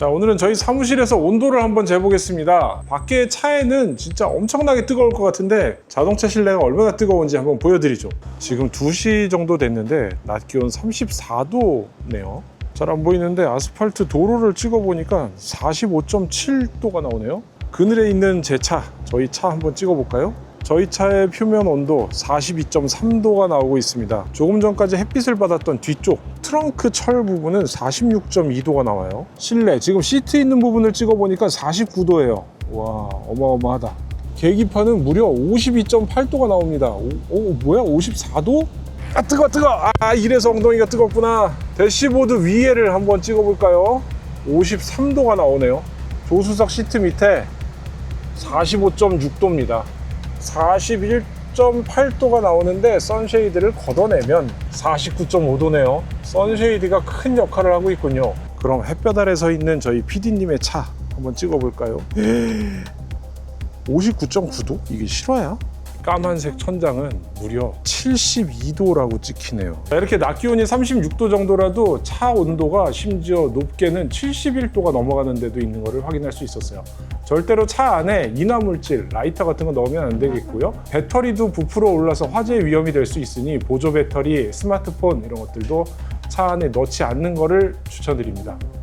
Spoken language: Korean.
자 오늘은 저희 사무실에서 온도를 한번 재보겠습니다 밖에 차에는 진짜 엄청나게 뜨거울 것 같은데 자동차 실내가 얼마나 뜨거운지 한번 보여드리죠 지금 2시 정도 됐는데 낮 기온 34도네요 잘 안 보이는데 아스팔트 도로를 찍어보니까 45.7도가 나오네요 그늘에 있는 제 차, 저희 차 한번 찍어볼까요? 저희 차의 표면 온도 42.3도가 나오고 있습니다. 조금 전까지 햇빛을 받았던 뒤쪽 트렁크 철 부분은 46.2도가 나와요. 실내 지금 시트 있는 부분을 찍어보니까 49도예요. 와 어마어마하다. 계기판은 무려 52.8도가 나옵니다. 오, 오, 뭐야 54도? 아 뜨거 뜨거 아 이래서 엉덩이가 뜨겁구나 대시보드 위에를 한번 찍어볼까요 53도가 나오네요 조수석 시트 밑에 45.6도입니다 41.8도가 나오는데 선쉐이드를 걷어내면 49.5도네요. 선쉐이드가 큰 역할을 하고 있군요. 그럼 햇볕 아래 서 있는 저희 PD님의 차 한번 찍어볼까요? 59.9도? 이게 실화야? 까만색 천장은 무려 72도라고 찍히네요. 자, 이렇게 낮 기온이 36도 정도라도 차 온도가 심지어 높게는 71도가 넘어가는 데도 있는 것을 확인할 수 있었어요. 절대로 차 안에 인화물질, 라이터 같은 거 넣으면 안 되겠고요. 배터리도 부풀어 올라서 화재 위험이 될 수 있으니 보조 배터리, 스마트폰 이런 것들도 차 안에 넣지 않는 것을 추천드립니다.